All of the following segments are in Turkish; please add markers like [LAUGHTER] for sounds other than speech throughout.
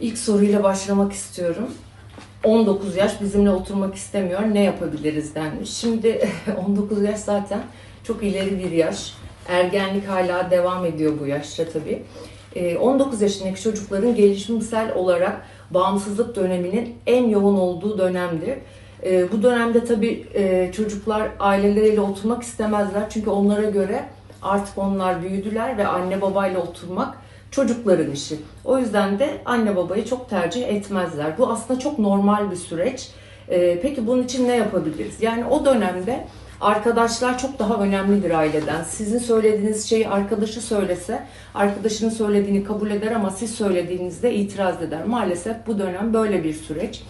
İlk soruyla başlamak istiyorum. 19 yaş bizimle oturmak istemiyor. Ne yapabiliriz denmiş. Şimdi [LAUGHS] 19 yaş zaten çok ileri bir yaş. Ergenlik hala devam ediyor bu yaşta tabii. Ee, 19 yaşındaki çocukların gelişimsel olarak bağımsızlık döneminin en yoğun olduğu dönemdir. Ee, Bu dönemde tabii e, çocuklar aileleriyle oturmak istemezler. Çünkü onlara göre artık onlar büyüdüler ve anne babayla oturmak çocukların işi. O yüzden de anne babayı çok tercih etmezler. Bu aslında çok normal bir süreç. Ee, Peki bunun için ne yapabiliriz? Yani o dönemde arkadaşlar çok daha önemlidir aileden. Sizin söylediğiniz şeyi arkadaşı söylese, arkadaşının söylediğini kabul eder ama siz söylediğinizde itiraz eder. Maalesef bu dönem böyle bir süreç.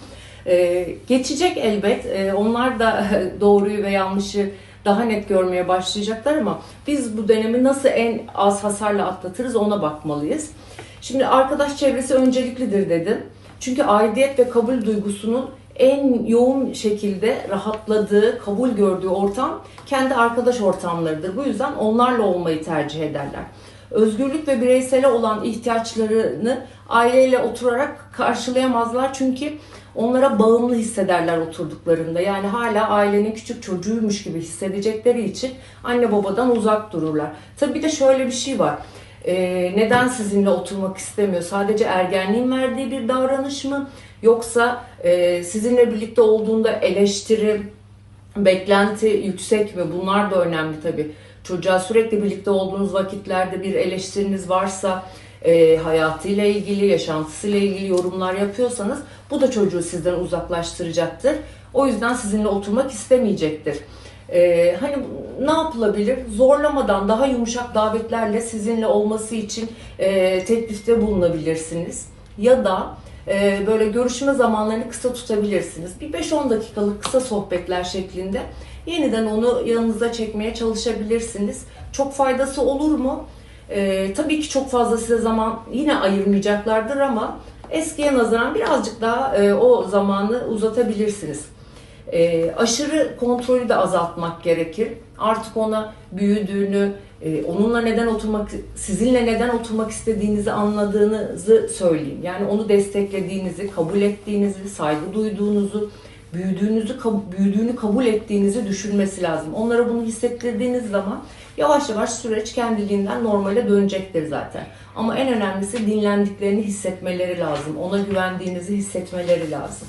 Ee, geçecek elbet. Ee, onlar da [LAUGHS] doğruyu ve yanlışı daha net görmeye başlayacaklar ama biz bu dönemi nasıl en az hasarla atlatırız ona bakmalıyız. Şimdi arkadaş çevresi önceliklidir dedim. Çünkü aidiyet ve kabul duygusunun en yoğun şekilde rahatladığı, kabul gördüğü ortam kendi arkadaş ortamlarıdır. Bu yüzden onlarla olmayı tercih ederler. Özgürlük ve bireysele olan ihtiyaçlarını aileyle oturarak karşılayamazlar çünkü onlara bağımlı hissederler oturduklarında. Yani hala ailenin küçük çocuğuymuş gibi hissedecekleri için anne babadan uzak dururlar. Tabii bir de şöyle bir şey var. Ee, neden sizinle oturmak istemiyor? Sadece ergenliğin verdiği bir davranış mı? Yoksa e, sizinle birlikte olduğunda eleştiri, beklenti yüksek mi? Bunlar da önemli tabii. Çocuğa sürekli birlikte olduğunuz vakitlerde bir eleştiriniz varsa, e, hayatıyla ilgili, yaşantısıyla ilgili yorumlar yapıyorsanız bu da çocuğu sizden uzaklaştıracaktır. O yüzden sizinle oturmak istemeyecektir. E, hani ne yapılabilir? Zorlamadan daha yumuşak davetlerle sizinle olması için e, teklifte bulunabilirsiniz. Ya da e, böyle görüşme zamanlarını kısa tutabilirsiniz. Bir 5-10 dakikalık kısa sohbetler şeklinde yeniden onu yanınıza çekmeye çalışabilirsiniz. Çok faydası olur mu? Ee, tabii ki çok fazla size zaman yine ayırmayacaklardır ama eskiye nazaran birazcık daha e, o zamanı uzatabilirsiniz. E, aşırı kontrolü de azaltmak gerekir. Artık ona büyüdüğünü, e, onunla neden oturmak, sizinle neden oturmak istediğinizi anladığınızı söyleyeyim. Yani onu desteklediğinizi, kabul ettiğinizi, saygı duyduğunuzu, büyüdüğünüzü, büyüdüğünü kabul ettiğinizi düşünmesi lazım. Onlara bunu hissettirdiğiniz zaman yavaş yavaş süreç kendiliğinden normale dönecektir zaten. Ama en önemlisi dinlendiklerini hissetmeleri lazım. Ona güvendiğinizi hissetmeleri lazım.